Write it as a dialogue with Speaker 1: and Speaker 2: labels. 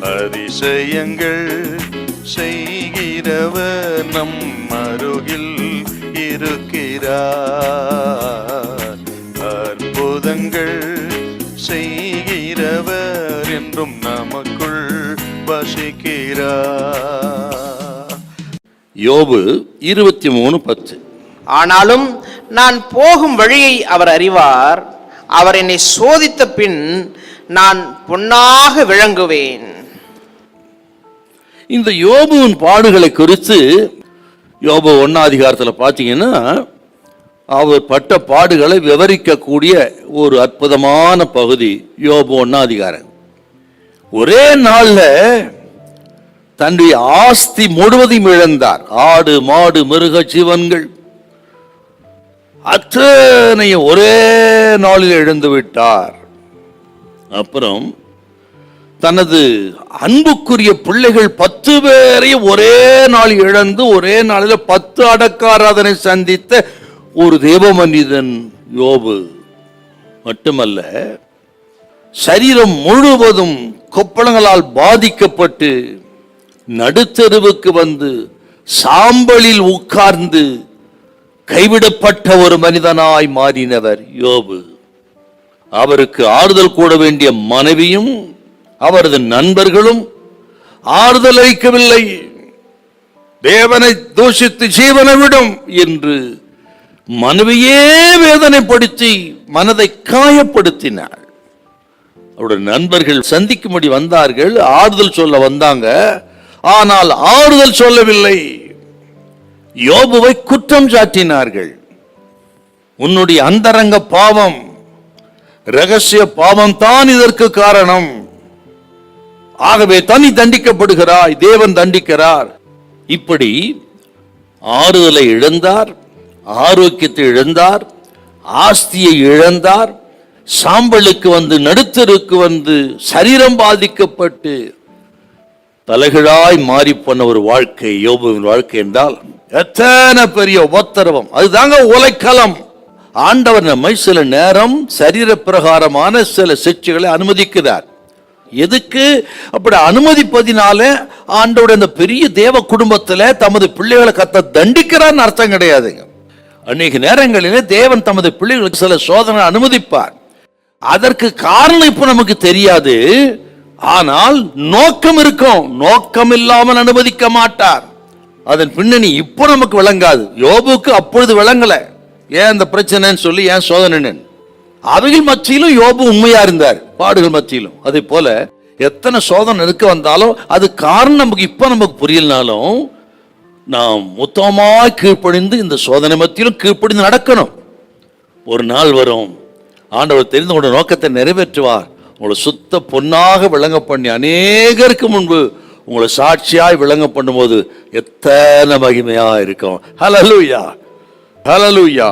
Speaker 1: அதிசயங்கள் செய்கிறவர் நம் அருகில் இருக்கிறார். அற்புதங்கள் செய்கிறவர் என்றும் நமக்குள் வசிக்கிறார்.
Speaker 2: யோபு இருபத்தி மூணு பத்து.
Speaker 3: ஆனாலும் நான் போகும் வழியை அவர் அறிவார். அவர் என்னை சோதித்த பின் நான் பொன்னாக விளங்குவேன்.
Speaker 2: இந்த யோபுவின் பாடுகளை குறித்து யோபு ஒன்னாதிகாரத்தில் பார்த்தீங்கன்னா அவர் பட்ட பாடுகளை விவரிக்கக்கூடிய ஒரு அற்புதமான பகுதி யோபு ஒன்னாதிகாரம் ஒரே நாளில் தன்னுடைய ஆஸ்தி முழுவதையும் இழந்தார். ஆடு மாடு மிருக ஜீவன்கள். அத்தனையும் ஒரே நாளில் இழந்து விட்டார். அப்புறம் தனது அன்புக்குரிய பிள்ளைகள் பத்து பேரையும் ஒரே நாள் இழந்து ஒரே நாளில் பத்து அடக்காராதனை சந்தித்த ஒரு தேவ மனிதன் யோபு. மட்டுமல்ல சரீரம் முழுவதும் கொப்பளங்களால் பாதிக்கப்பட்டு நடுத்தெருவுக்கு வந்து சாம்பலில் உட்கார்ந்து கைவிடப்பட்ட ஒரு மனிதனாய் மாறினவர் யோபு. அவருக்கு ஆறுதல் கூட வேண்டிய மனைவியும் அவரது நண்பர்களும் ஆறுதல் அளிக்கவில்லை. தேவனை தூஷித்து ஜீவனை விடும் என்று மனைவியே வேதனைப்படுத்தி மனதை காயப்படுத்தினார் அவருடைய நண்பர்கள் சந்திக்கும்படி வந்தார்கள். ஆறுதல் சொல்ல வந்தாங்க. ஆனால் ஆறுதல் சொல்லவில்லை. யோபுவை குற்றம் சாட்டினார்கள். உன்னுடைய அந்தரங்க பாவம் ரகசிய பாவம் தான் இதற்கு காரணம். ஆகவே தனி தண்டிக்கப்படுகிறாய் தேவன் தண்டிக்கிறார். இப்படி ஆறுதலை இழந்தார் ஆரோக்கியத்தை இழந்தார் ஆஸ்தியை இழந்தார் சாம்பலுக்கு வந்து நடுத்தருக்கு வந்து சரீரம் பாதிக்கப்பட்டு தலைகளாய் மாறி போன ஒரு வாழ்க்கை யோபுவின் வாழ்க்கை என்றால் எத்தனை பெரிய உபத்திரவம். அதுதாங்க உலைக்களம் ஆண்டவர் நம்மை சில நேரம் சரீர பிரகாரமான சில சிக்ஷைகளை அனுமதிக்கிறார். எதுக்கு? அப்படி அனுமதிப்பதினால ஆண்டோட இந்த பெரிய தேவ குடும்பத்தில் தமது பிள்ளைகளை கத்த தண்டிக்கிறான்னு அர்த்தம் கிடையாதுங்க. அநேக நேரங்களிலே தேவன் தமது பிள்ளைகளுக்கு சில சோதனை அனுமதிப்பார். அதற்கு காரணம் இப்போ நமக்கு தெரியாது. ஆனால் நோக்கம் இருக்கும். நோக்கம் இல்லாமல் அனுமதிக்க மாட்டார். அதன் பின்னணி இப்போ நமக்கு விளங்காது. யோபுக்கு அப்பொழுது விளங்கல. ஏன் இந்த பிரச்சனைன்னு சொல்லி ஏன் சோதனைன்னு? அவையில் மத்தியிலும் யோபு உண்மையா இருந்தார். பாடுகள் மத்தியிலும். அதே போல எத்தனை சோதனை இருக்க வந்தாலும் அது காரணம் நமக்கு இப்ப நமக்கு புரியலனாலும் நாம் மொத்தமாக கீழ்ப்படிந்து இந்த சோதனை மத்தியிலும் கீழ்ப்படிந்து நடக்கணும். ஒரு நாள் வரும். ஆண்டவர் தெரிந்து உங்களோட நோக்கத்தை நிறைவேற்றுவார். உங்களை சுத்த பொன்னாக விளங்க பண்ணி அநேகருக்கு முன்பு உங்களை சாட்சியாய் விளங்க பண்ணும்போது எத்தனை மகிமையா இருக்கும். Hallelujah hallelujah